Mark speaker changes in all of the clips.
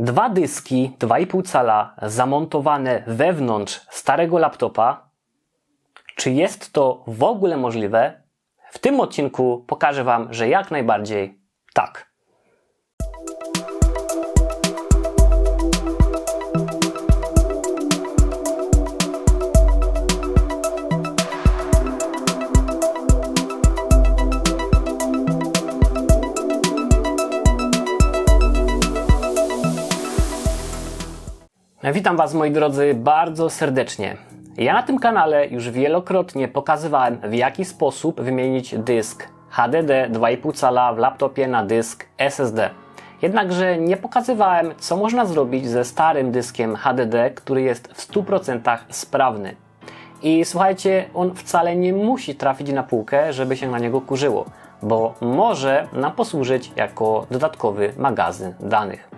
Speaker 1: Dwa dyski 2,5 cala zamontowane wewnątrz starego laptopa. Czy jest to w ogóle możliwe? W tym odcinku pokażę Wam, że jak najbardziej tak. Witam Was moi drodzy bardzo serdecznie. Ja na tym kanale już wielokrotnie pokazywałem w jaki sposób wymienić dysk HDD 2,5 cala w laptopie na dysk SSD. Jednakże nie pokazywałem co można zrobić ze starym dyskiem HDD, który jest w 100% sprawny. I słuchajcie, on wcale nie musi trafić na półkę, żeby się na niego kurzyło, bo może nam posłużyć jako dodatkowy magazyn danych.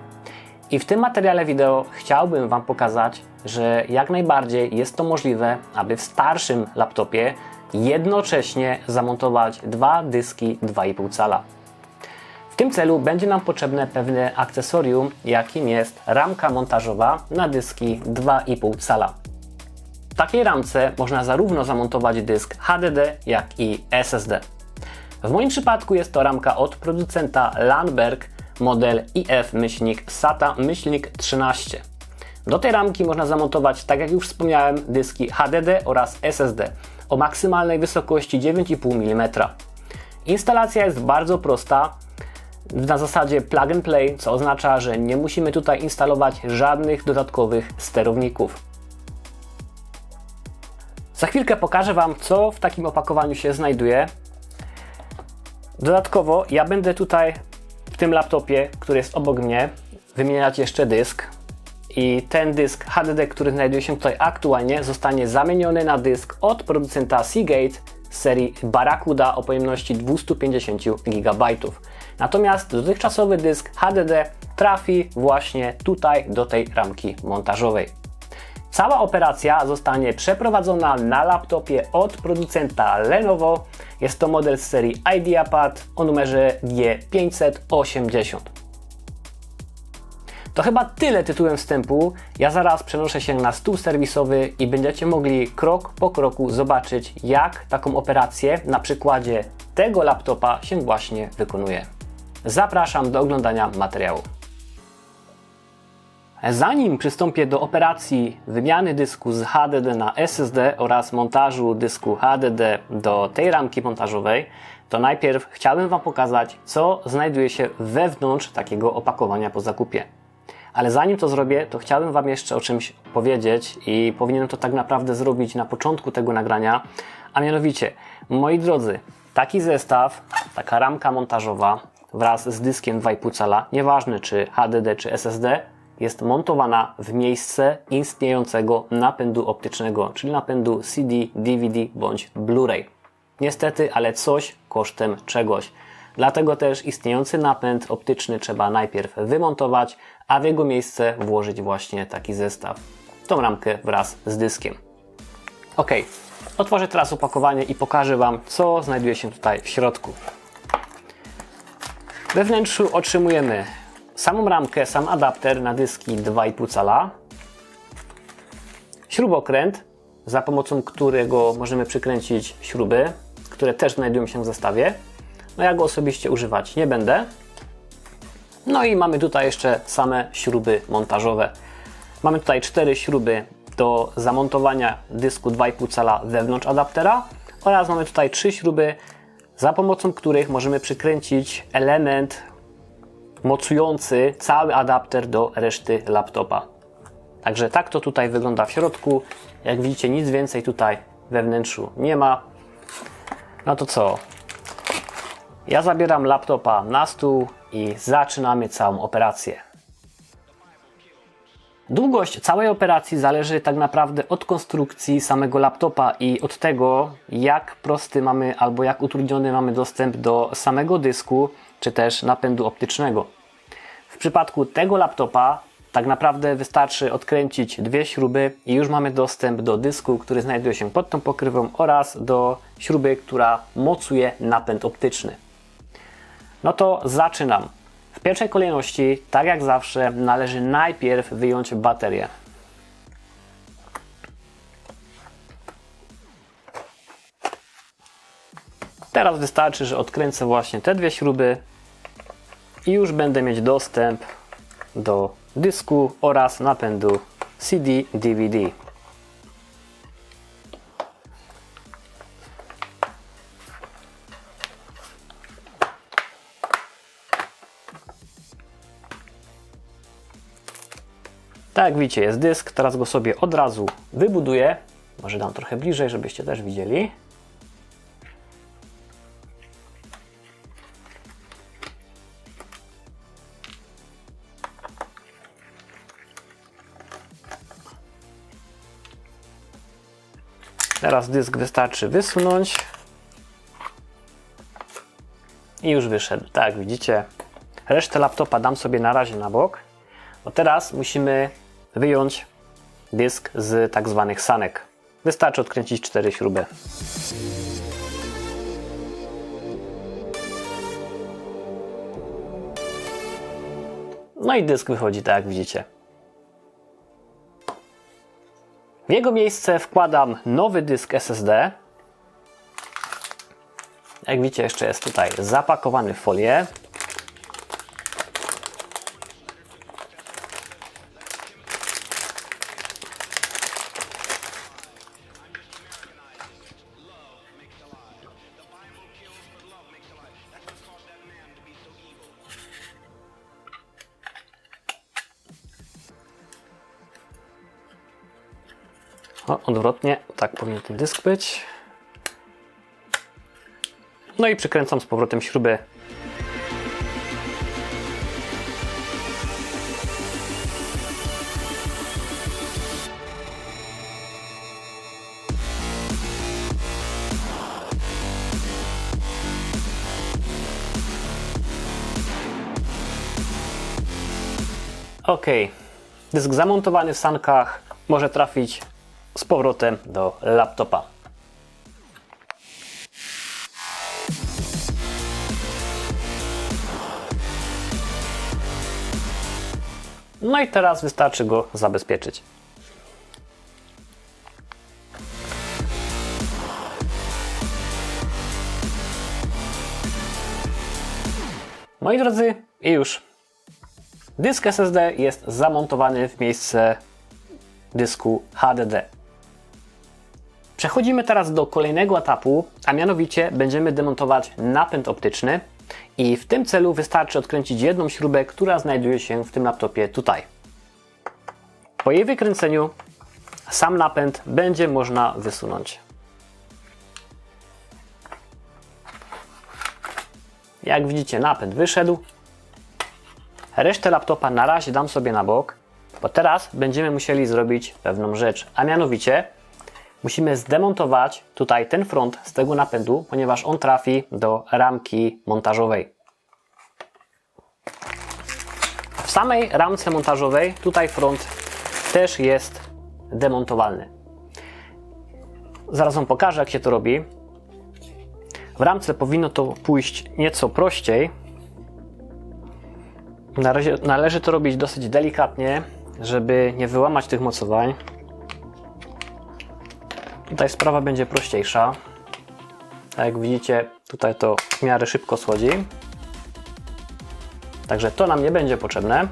Speaker 1: I w tym materiale wideo chciałbym Wam pokazać, że jak najbardziej jest to możliwe, aby w starszym laptopie jednocześnie zamontować dwa dyski 2,5 cala. W tym celu będzie nam potrzebne pewne akcesorium, jakim jest ramka montażowa na dyski 2,5 cala. W takiej ramce można zarówno zamontować dysk HDD, jak i SSD. W moim przypadku jest to ramka od producenta Landberg model IF-SATA-13. Do tej ramki można zamontować, tak jak już wspomniałem, dyski HDD oraz SSD o maksymalnej wysokości 9,5 mm. Instalacja jest bardzo prosta, na zasadzie plug and play, co oznacza, że nie musimy tutaj instalować żadnych dodatkowych sterowników. Za chwilkę pokażę Wam, co w takim opakowaniu się znajduje. Dodatkowo ja będę tutaj tym laptopie, który jest obok mnie, wymieniać jeszcze dysk. I ten dysk HDD, który znajduje się tutaj aktualnie, zostanie zamieniony na dysk od producenta Seagate z serii Barracuda o pojemności 250 GB. Natomiast dotychczasowy dysk HDD trafi właśnie tutaj do tej ramki montażowej. Cała operacja zostanie przeprowadzona na laptopie od producenta Lenovo. Jest to model z serii IdeaPad o numerze G580. To chyba tyle tytułem wstępu. Ja zaraz przenoszę się na stół serwisowy i będziecie mogli krok po kroku zobaczyć, jak taką operację na przykładzie tego laptopa się właśnie wykonuje. Zapraszam do oglądania materiału. Zanim przystąpię do operacji wymiany dysku z HDD na SSD oraz montażu dysku HDD do tej ramki montażowej, to najpierw chciałbym Wam pokazać, co znajduje się wewnątrz takiego opakowania po zakupie. Ale zanim to zrobię, to chciałbym Wam jeszcze o czymś powiedzieć i powinienem to tak naprawdę zrobić na początku tego nagrania, a mianowicie, moi drodzy, taki zestaw, taka ramka montażowa wraz z dyskiem 2,5 cala, nieważne czy HDD czy SSD, jest montowana w miejsce istniejącego napędu optycznego, czyli napędu CD, DVD bądź Blu-ray. Niestety, ale coś kosztem czegoś. Dlatego też istniejący napęd optyczny trzeba najpierw wymontować, a w jego miejsce włożyć właśnie taki zestaw. Tą ramkę wraz z dyskiem. Ok, otworzę teraz opakowanie i pokażę Wam, co znajduje się tutaj w środku. We wnętrzu otrzymujemy samą ramkę, sam adapter na dyski 2,5 cala, śrubokręt, za pomocą którego możemy przykręcić śruby, które też znajdują się w zestawie. No ja go osobiście używać nie będę. No i mamy tutaj jeszcze same śruby montażowe. Mamy tutaj cztery śruby do zamontowania dysku 2,5 cala wewnątrz adaptera oraz mamy tutaj trzy śruby, za pomocą których możemy przykręcić element mocujący cały adapter do reszty laptopa. Także tak to tutaj wygląda w środku. Jak widzicie, nic więcej tutaj we wnętrzu nie ma. No to co? Ja zabieram laptopa na stół i zaczynamy całą operację. Długość całej operacji zależy tak naprawdę od konstrukcji samego laptopa i od tego, jak prosty mamy albo jak utrudniony mamy dostęp do samego dysku czy też napędu optycznego. W przypadku tego laptopa tak naprawdę wystarczy odkręcić dwie śruby i już mamy dostęp do dysku, który znajduje się pod tą pokrywą oraz do śruby, która mocuje napęd optyczny. No to zaczynam. W pierwszej kolejności, tak jak zawsze, należy najpierw wyjąć baterię. Teraz wystarczy, że odkręcę właśnie te dwie śruby i już będę mieć dostęp do dysku oraz napędu CD-DVD. Tak jak widzicie, jest dysk. Teraz go sobie od razu wybuduję. Może dam trochę bliżej, żebyście też widzieli. Teraz dysk wystarczy wysunąć. I już wyszedł. Tak, widzicie. Resztę laptopa dam sobie na razie na bok. Bo teraz musimy wyjąć dysk z tak zwanych sanek. Wystarczy odkręcić cztery śruby. No i dysk wychodzi tak jak widzicie. W jego miejsce wkładam nowy dysk SSD. Jak widzicie, jeszcze jest tutaj zapakowany w folię. O, odwrotnie, tak powinien ten dysk być. No i przykręcam z powrotem śrubę. Ok, dysk zamontowany w sankach może trafić z powrotem do laptopa. No i teraz wystarczy go zabezpieczyć. Moi drodzy, i już. Dysk SSD jest zamontowany w miejsce dysku HDD. Przechodzimy teraz do kolejnego etapu, a mianowicie będziemy demontować napęd optyczny i w tym celu wystarczy odkręcić jedną śrubę, która znajduje się w tym laptopie tutaj. Po jej wykręceniu sam napęd będzie można wysunąć. Jak widzicie napęd wyszedł. Resztę laptopa na razie dam sobie na bok, bo teraz będziemy musieli zrobić pewną rzecz, a mianowicie musimy zdemontować tutaj ten front z tego napędu, ponieważ on trafi do ramki montażowej. W samej ramce montażowej tutaj front też jest demontowalny. Zaraz Wam pokażę, jak się to robi. W ramce powinno to pójść nieco prościej. Na razie należy to robić dosyć delikatnie, żeby nie wyłamać tych mocowań. Tutaj sprawa będzie prościejsza. Tak jak widzicie, tutaj to w miarę szybko schodzi. Także to nam nie będzie potrzebne.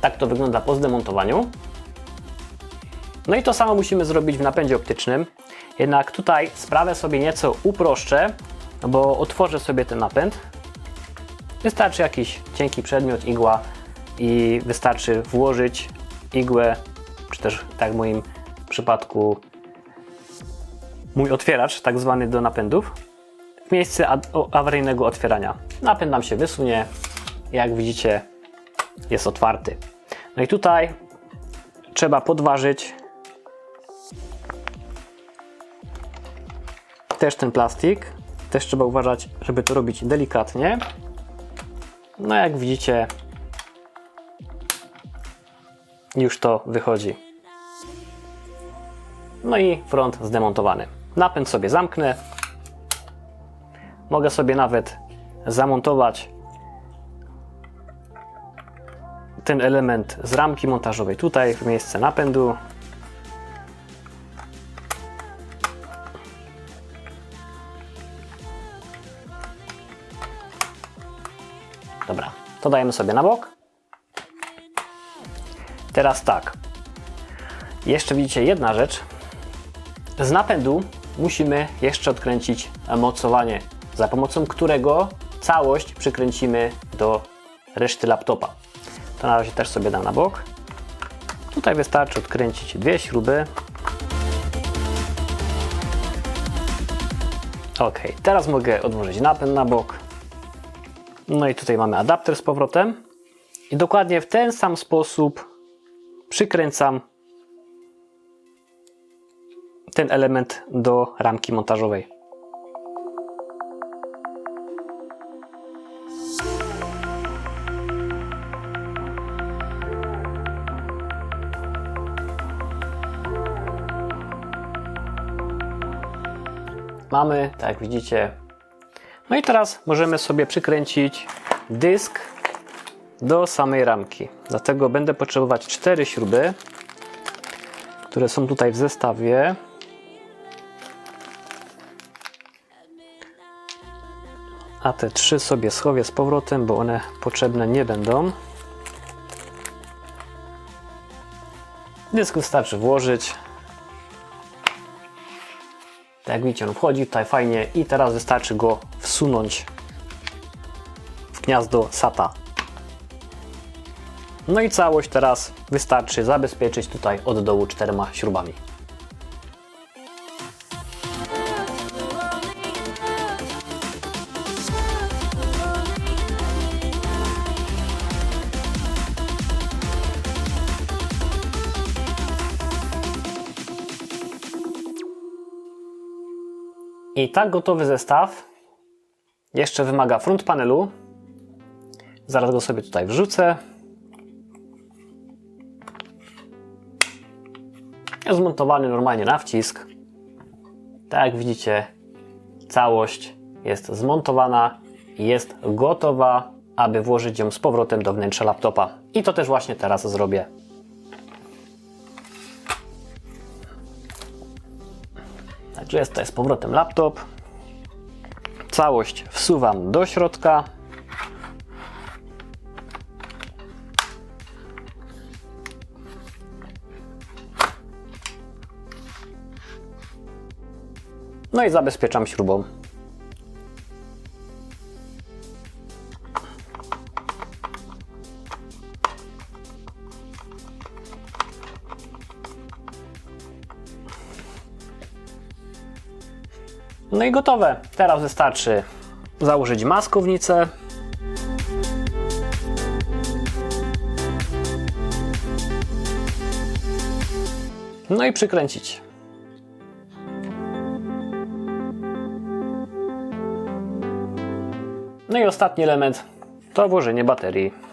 Speaker 1: Tak to wygląda po zdemontowaniu. No i to samo musimy zrobić w napędzie optycznym. Jednak tutaj sprawę sobie nieco uproszczę, bo otworzę sobie ten napęd. Wystarczy jakiś cienki przedmiot, igła i wystarczy włożyć igłę, czy też tak w moim przypadku mój otwieracz, tak zwany do napędów, w miejsce awaryjnego otwierania. Napęd nam się wysunie, jak widzicie jest otwarty. No i tutaj trzeba podważyć też ten plastik. Też trzeba uważać, żeby to robić delikatnie. No jak widzicie, już to wychodzi. No i front zdemontowany. Napęd sobie zamknę. Mogę sobie nawet zamontować ten element z ramki montażowej tutaj w miejsce napędu. Dobra, to dajemy sobie na bok. Teraz tak. Jeszcze widzicie jedna rzecz. Z napędu musimy jeszcze odkręcić mocowanie, za pomocą którego całość przykręcimy do reszty laptopa. To na razie też sobie dam na bok. Tutaj wystarczy odkręcić dwie śruby. Ok, teraz mogę odłożyć napęd na bok. No i tutaj mamy adapter z powrotem. I dokładnie w ten sam sposób przykręcam ten element do ramki montażowej. Mamy, tak jak widzicie. No i teraz możemy sobie przykręcić dysk do samej ramki. Dlatego będę potrzebować cztery śruby, które są tutaj w zestawie. A te trzy sobie schowię z powrotem, bo one potrzebne nie będą. Dysk wystarczy włożyć. Tak jak widzicie, on wchodzi tutaj fajnie i teraz wystarczy go wsunąć w gniazdo SATA. No i całość teraz wystarczy zabezpieczyć tutaj od dołu czterema śrubami. I tak gotowy zestaw jeszcze wymaga front panelu. Zaraz go sobie tutaj wrzucę. Zmontowany normalnie na wcisk. Tak jak widzicie, całość jest zmontowana i jest gotowa, aby włożyć ją z powrotem do wnętrza laptopa. I to też właśnie teraz zrobię. Także jest tutaj z powrotem laptop. Całość wsuwam do środka. No i zabezpieczam śrubą. No i gotowe. Teraz wystarczy założyć maskownicę. No i przykręcić. No i ostatni element to włożenie baterii.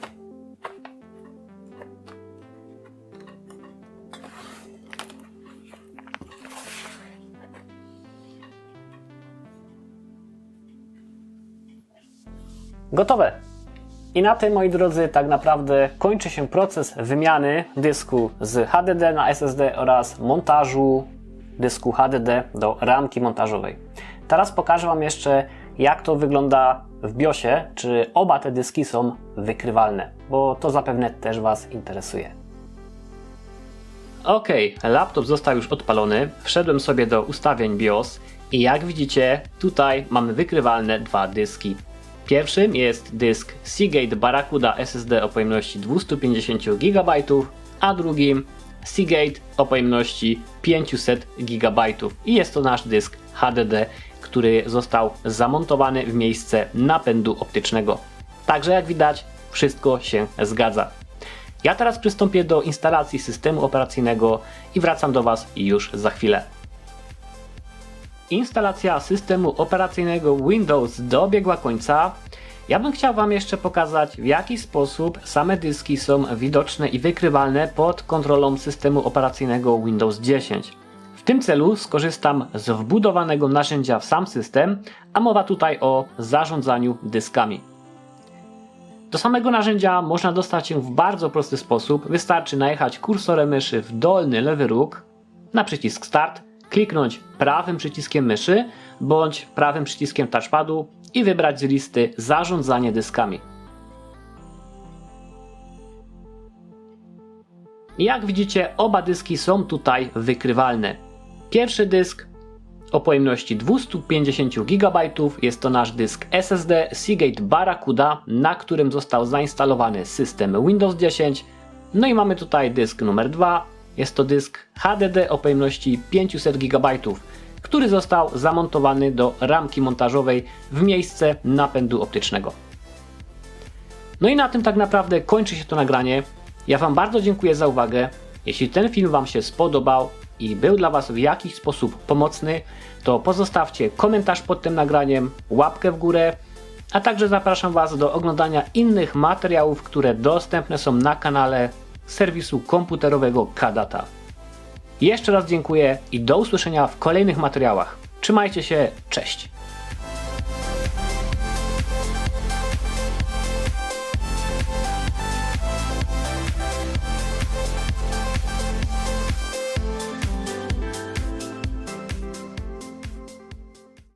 Speaker 1: Gotowe. I na tym, moi drodzy, tak naprawdę kończy się proces wymiany dysku z HDD na SSD oraz montażu dysku HDD do ramki montażowej. Teraz pokażę Wam jeszcze, jak to wygląda w BIOSie, czy oba te dyski są wykrywalne, bo to zapewne też Was interesuje. Ok, laptop został już odpalony. Wszedłem sobie do ustawień BIOS i jak widzicie, tutaj mamy wykrywalne dwa dyski. Pierwszym jest dysk Seagate Barracuda SSD o pojemności 250 GB, a drugim Seagate o pojemności 500 GB. I jest to nasz dysk HDD, który został zamontowany w miejsce napędu optycznego. Także jak widać, wszystko się zgadza. Ja teraz przystąpię do instalacji systemu operacyjnego i wracam do Was już za chwilę. Instalacja systemu operacyjnego Windows dobiegła końca. Ja bym chciał Wam jeszcze pokazać, w jaki sposób same dyski są widoczne i wykrywalne pod kontrolą systemu operacyjnego Windows 10. W tym celu skorzystam z wbudowanego narzędzia w sam system, a mowa tutaj o zarządzaniu dyskami. Do samego narzędzia można dostać się w bardzo prosty sposób. Wystarczy najechać kursorem myszy w dolny lewy róg na przycisk Start, kliknąć prawym przyciskiem myszy bądź prawym przyciskiem touchpadu i wybrać z listy Zarządzanie dyskami. Jak widzicie, oba dyski są tutaj wykrywalne. Pierwszy dysk o pojemności 250 GB jest to nasz dysk SSD Seagate Barracuda, na którym został zainstalowany system Windows 10. No i mamy tutaj dysk numer 2. Jest to dysk HDD o pojemności 500 GB, który został zamontowany do ramki montażowej w miejsce napędu optycznego. No i na tym tak naprawdę kończy się to nagranie. Ja Wam bardzo dziękuję za uwagę. Jeśli ten film Wam się spodobał i był dla Was w jakiś sposób pomocny, to pozostawcie komentarz pod tym nagraniem, łapkę w górę, a także zapraszam Was do oglądania innych materiałów, które dostępne są na kanale serwisu komputerowego Kadata. Jeszcze raz dziękuję i do usłyszenia w kolejnych materiałach. Trzymajcie się, cześć!